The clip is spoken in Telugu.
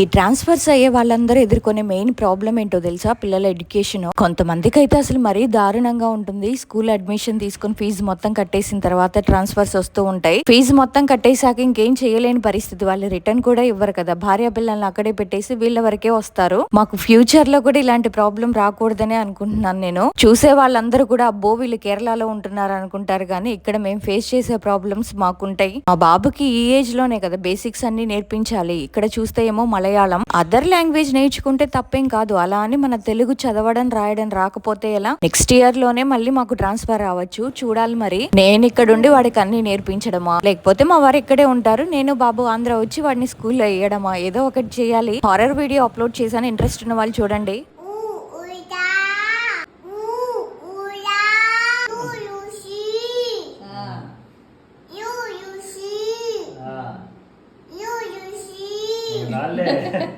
ఈ ట్రాన్స్ఫర్స్ అయ్యే వాళ్ళందరూ ఎదుర్కొనే మెయిన్ ప్రాబ్లం ఏంటో తెలుసా? పిల్లల ఎడ్యుకేషన్. కొంతమందికి అయితే అసలు మరీ దారుణంగా ఉంటుంది. స్కూల్ అడ్మిషన్ తీసుకుని ఫీజు మొత్తం కట్టేసిన తర్వాత ట్రాన్స్ఫర్స్ వస్తూ ఉంటాయి. ఫీజు మొత్తం కట్టేశాక ఇంకేం చేయలేని పరిస్థితి. వాళ్ళు రిటర్న్ కూడా ఇవ్వరు కదా. భార్య పిల్లల్ని అక్కడే పెట్టేసి వీళ్ళ వరకే వస్తారు. మాకు ఫ్యూచర్లో కూడా ఇలాంటి ప్రాబ్లం రాకూడదనే అనుకుంటున్నాను నేను. చూసే వాళ్ళందరూ కూడా అబ్బో వీళ్ళు కేరళలో ఉంటున్నారు అనుకుంటారు కానీ ఇక్కడ మేము ఫేస్ చేసే ప్రాబ్లమ్స్ మాకుంటాయి. మా బాబుకి ఈ ఏజ్లోనే కదా బేసిక్స్ అన్ని నేర్పించాలి. ఇక్కడ చూస్తే ఏమో మలయాళం. అదర్ లాంగ్వేజ్ నేర్చుకుంటే తప్పేం కాదు. అలా అని మన తెలుగు చదవడం రాయడం రాకపోతే ఎలా? నెక్స్ట్ ఇయర్లోనే మళ్ళీ మాకు ట్రాన్స్ఫర్ రావచ్చు చూడాలి మరి. నేను ఇక్కడ ఉండి వాడికి అన్ని నేర్పించడమా? లేకపోతే మా వారు ఇక్కడే ఉంటారు. నేను బాబు ఆంధ్ర వచ్చి వాడిని స్కూల్లో వేయడమా? ఏదో ఒకటి చేయాలి. హారర్ వీడియో అప్లోడ్ చేశాను. ఇంట్రెస్ట్ ఉన్న వాళ్ళు చూడండి. അല്ലേ?